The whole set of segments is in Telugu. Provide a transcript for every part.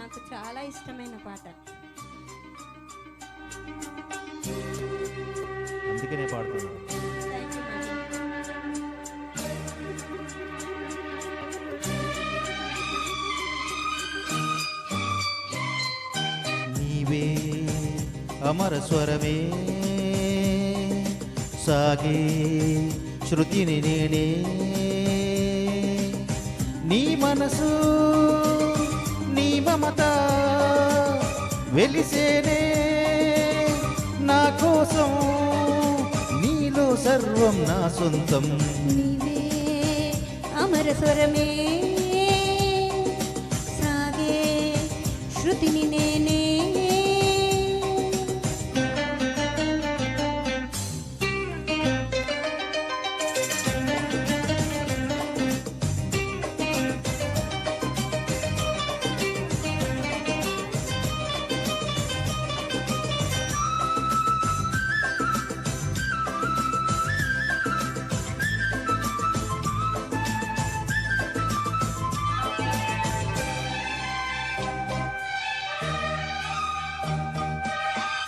నాకు చాలా ఇష్టమైన పాట. అందుకే నేను పాడుతున్నాను. నీవే అమర స్వరమే సాగే శృతిని నేనే. నీ మనసు వెలిసేనే నా కోసం. నీలో సర్వం నా సొంతం. నీవే అమర స్వరమే. సాగే శృతిని నేనే.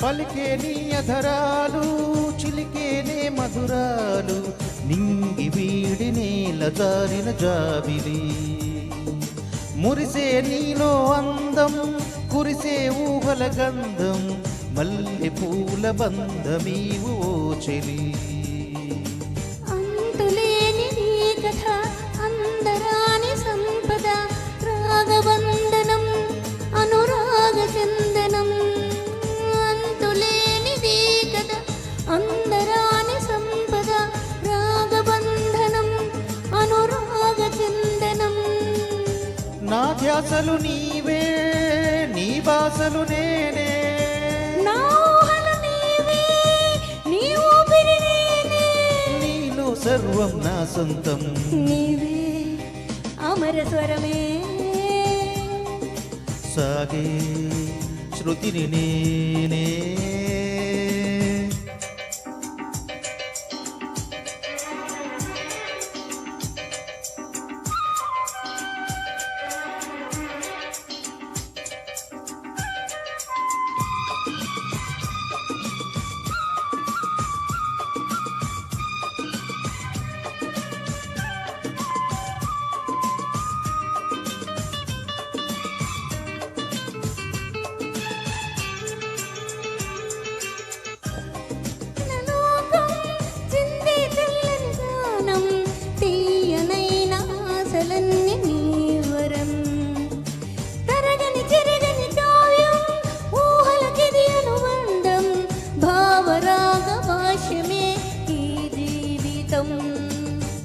పలికే నీ అధరాలు చిలికేనే మధురాలు నింగి వీడి నేల జారిన జాబిలి. మురిసే నీలో అందం కురిసే ఊహల గంధం మల్లె పూల బంధమీవు ఓ చెలి. నా ధ్యాసలు నీవే నీ బాసలు నేనే. నీలో సర్వం నా సొంతం. నీవే అమర స్వరమే. సాగే శృతిని నేనే.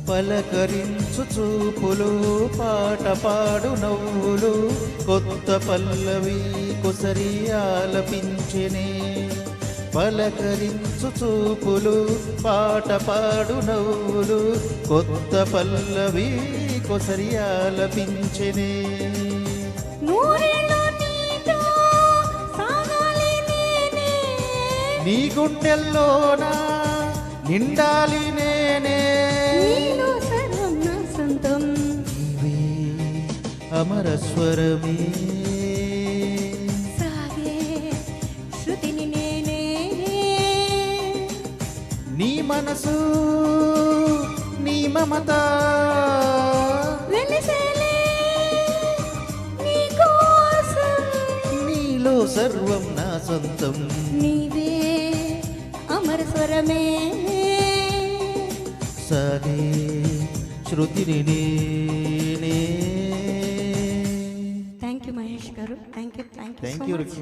పలకరించు చూపులు పాట పాడు నవ్వులు కొత్త పల్లవి కొసరి ఆలపించెనే. పలకరించు చూపులు పాట పాడు నవ్వులు కొత్త పల్లవి కొసరి ఆలపించెనే. నీ గుండెల్లోన నిండాలి నేనే. నీలో సర్వం నా సొంతం. నీవే అమర స్వరమే. సాగే శృతిని నేనే. నీ మనసు నీ మమత. వెలిసేలే నీ కోసం. నీలో సర్వం నా సొంతం. నీవే అమర స్వరమే. శృతిని నేనే. Thank you Mahesh garu. Thank you thank you